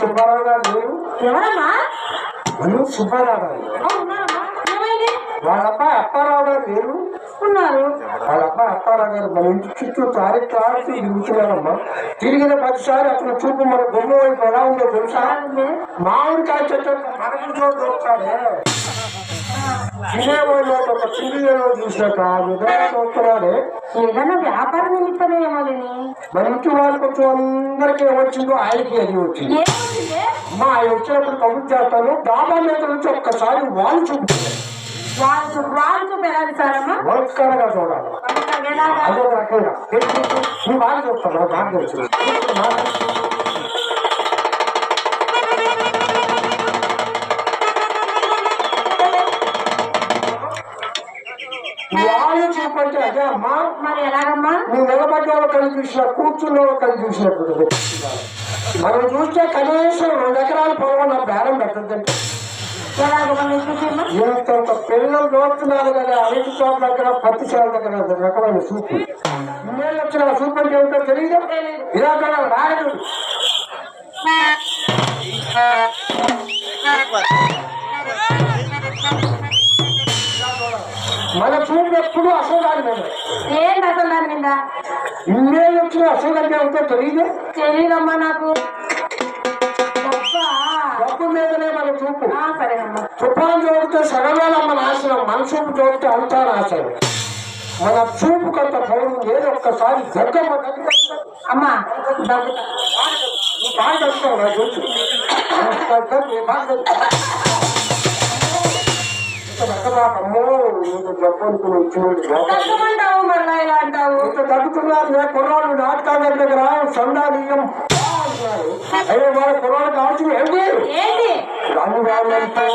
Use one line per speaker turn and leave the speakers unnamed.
సుబ్బారావు గారు లేరు
ఎవరమ్మా?
మను సుబ్బారావు గారు వాళ్ళ అప్పారావు గారు లేరు.
ఉన్నారు.
వాళ్ళ అబ్బాయి అప్పారావు గారు మన ఇంటి చుట్టూ తారి క్లాస్ తిరుగుతున్నారమ్మా తిరిగిన ప్రతిసారి అతను చూపు మన బొమ్మ వైపు ఎలా ఉందో తెలుసా? మామిడికాయ చెట్టు మరకులో దొరుకుతాడే. విజయవాడలో ఒక టీవీలో చూసినట్టు ఆ
ఏదైనా వ్యాపార నిమిత్తమే ఏమో లేని
మన ఇంటి వాళ్ళు కొంచెం అందరికీ వచ్చిందో ఆయనకి అది వచ్చింది. అమ్మా ఆయన వచ్చినప్పుడు కబుర్ చేస్తాను డాబా మీద నుంచి ఒక్కసారి వాళ్ళు చూపుతుంది
వాళ్ళు వాళ్ళు చూపెళ్ళాలి సార్ అమ్మా
చూడాలి.
ఎలాగా
అదే రకంగా. నువ్వు బాగా చెప్తాను బాగా తెలుసు చూపంటే అదే అమ్మా?
మరి ఎలాగమ్మా?
నువ్వు నిలబడ్డావు కలిసి చూసిన కూర్చున్నావు కలిసి చూసినప్పుడు మనం చూస్తే కనీసం రెండు ఎకరాల పొలం నా బేరం పెట్టద్దంటే
నేను
ఇంత పిల్లలు చూస్తున్నారు కదా అరటి చోట్ల దగ్గర పత్తి చేల దగ్గర రకమైన సూపు. ఇన్నేళ్ళు వచ్చిన సూపు అంటే ఏమిటో తెలియదు ఇలా రాగదు మన చూపు ఎప్పుడు అసోదాని మీద.
ఏంటి అసలు దాని మీద
ఇన్నేళ్ళు వచ్చిన అసోద్ అంటే ఏమిటో తెలియదు
తెలియదమ్మా నాకు.
డబ్బు మీదనే మన చూపు. తుఫాన్ చూపితే సగవేళ మన నాశనం మన చూపు చూపితే అంతా నాశనం మన చూపు కొంత పౌరు ఏదో ఒక్కసారి జగ్గమ్మ
అమ్మా
బాగా నా బాగా దగ్గరదాకా అమ్మో చెప్పనుకుని వచ్చినోడు లోపల.
దగ్గమంటావు మళ్ళా ఇలా అంటావు
ఇంత దగ్గుతున్నారు రే కుర్రాళ్ళు నాటకాల దగ్గర సందానీయం అంటున్నారు అయ్యో వాళ్ళ కుర్రాళ్ళు కావాల్సింది ఏంటి
ఏంటి
రాము వాళ్ళంతా